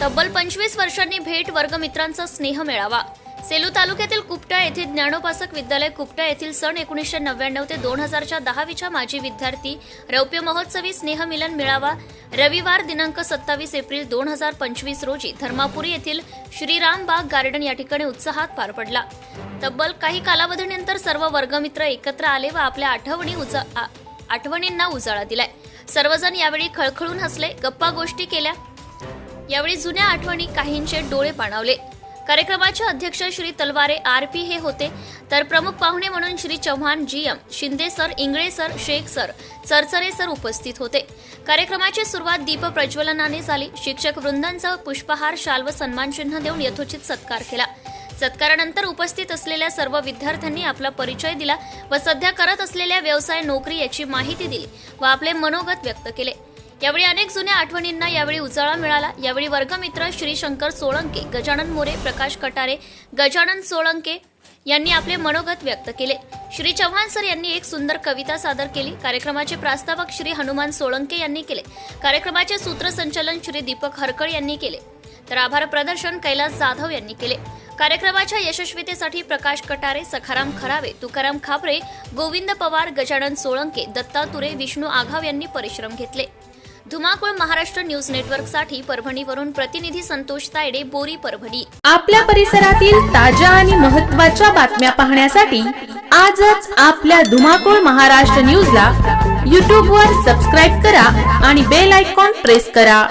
तब्बल पंचवीस वर्षांनी भेट वर्गमित्रांचा स्नेह मेळावा. सेलू तालुक्यातील कुपटा येथील ज्ञानोपासक विद्यालय कुपटा येथील सन एकोणीसशे नव्याण्णव ते दोन हजारच्या दहावीच्या माजी विद्यार्थी रौप्य महोत्सवी स्नेहमिलन मेळावा रविवार दिनांक सत्तावीस एप्रिल दोन हजार पंचवीस रोजी धर्मापुरी येथील श्रीराम बाग गार्डन या ठिकाणी उत्साहात पार पडला. तब्बल काही कालावधीनंतर सर्व वर्गमित्र एकत्र आले व आपल्या आठवणी उजा आठवणींना उजाळा दिलाय. सर्वजण यावेळी खळखळून हसले गप्पा गोष्टी केल्या यावेळी जुन्या आठवणी काहींचे डोळे पाणावले. कार्यक्रमाचे अध्यक्ष श्री तलवारे आर पी हे होते. तर प्रमुख पाहुणे म्हणून Shri Chavan G M Shinde sir Ingle sir Shaikh sir Charchare sir उपस्थित होते. कार्यक्रमाची सुरुवात दीप प्रज्वलनाने झाली. शिक्षक वृंदांचा पुष्पहार शाल व सन्मानचिन्ह देऊन यथोचित सत्कार केला. सत्कारानंतर उपस्थित असलेल्या सर्व विद्यार्थ्यांनी आपला परिचय दिला व सध्या करत असलेल्या व्यवसाय नोकरी याची माहिती दिली व आपले मनोगत व्यक्त केले. यावेळी अनेक जुन्या आठवणींना यावेळी उजाळा मिळाला. यावेळी वर्गमित्र श्रीशंकर सोळंके गजानन मोरे प्रकाश कटारे गजानन सोळंके यांनी आपले मनोगत व्यक्त केले. श्री चव्हाण सर यांनी एक सुंदर कविता सादर केली. कार्यक्रमाचे प्रास्तावक श्री हनुमान सोळंके यांनी केले. कार्यक्रमाचे सूत्रसंचालन श्री दीपक हरकळ यांनी केले. तर आभार प्रदर्शन कैलास जाधव यांनी केले. कार्यक्रमाच्या यशस्वीतेसाठी प्रकाश कटारे सखाराम खरावे तुकाराम खापरे गोविंद पवार गजानन सोळंके दत्ता तुरे विष्णू आघाव यांनी परिश्रम घेतले. धुमाकूळ महाराष्ट्र न्यूज नेटवर्कसाठी परभणीवरून प्रतिनिधी संतोष तायडे बोरी परभणी. आपल्या परिसरातील ताज्या आणि महत्त्वाच्या बातम्या पाहण्यासाठी आजच आपल्या धुमाकूळ महाराष्ट्र न्यूजला यूट्यूबवर वर सबस्क्राईब करा आणि बेल आयकॉन प्रेस करा.